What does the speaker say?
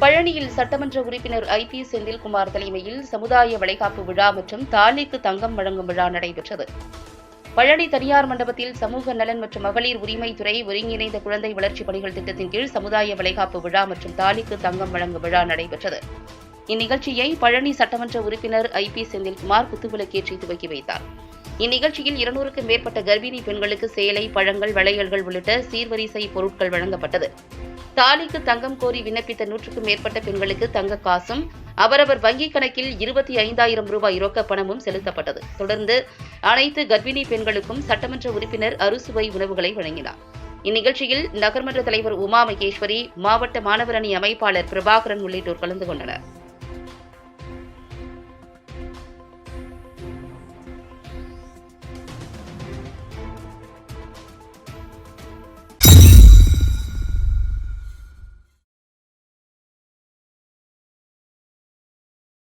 பழனியில் சட்டமன்ற உறுப்பினர் ஐ பி செந்தில்குமார் தலைமையில் சமுதாய வளைகாப்பு விழா மற்றும் தாலிக்கு தங்கம் வழங்கும் விழா நடைபெற்றது. பழனி தனியார் மண்டபத்தில் சமூக நலன் மற்றும் மகளிர் உரிமைத்துறை ஒருங்கிணைந்த குழந்தை வளர்ச்சிப் பணிகள் திட்டத்தின் கீழ் சமுதாய வளைகாப்பு விழா மற்றும் தாலிக்கு தங்கம் வழங்கும் விழா நடைபெற்றது. இந்நிகழ்ச்சியை பழனி சட்டமன்ற உறுப்பினர் ஐ பி செந்தில்குமார் குத்துவிளக்கேற்றி துவக்கி வைத்தார். இந்நிகழ்ச்சியில் இருநூறுக்கும் மேற்பட்ட கர்ப்பிணி பெண்களுக்கு சேலை பழங்கள் வளையல்கள் உள்ளிட்ட சீர்வரிசை பொருட்கள் வழங்கப்பட்டது. தாலிக்கு தங்கம் கோரி விண்ணப்பித்த நூற்றுக்கும் மேற்பட்ட பெண்களுக்கு தங்க காசும் அவரவர் வங்கிக் கணக்கில் இருபத்தி ஐந்தாயிரம் ரூபாய் ரொக்க பணமும் செலுத்தப்பட்டது. தொடர்ந்து அனைத்து கர்ப்பிணி பெண்களுக்கும் சட்டமன்ற உறுப்பினர் அறுசுவை உணவுகளை வழங்கினார். இந்நிகழ்ச்சியில் நகர்மன்ற தலைவர் உமா மகேஸ்வரி மாவட்ட மாணவர் அணி அமைப்பாளர் பிரபாகரன் உள்ளிட்டோர் கலந்து கொண்டனர்.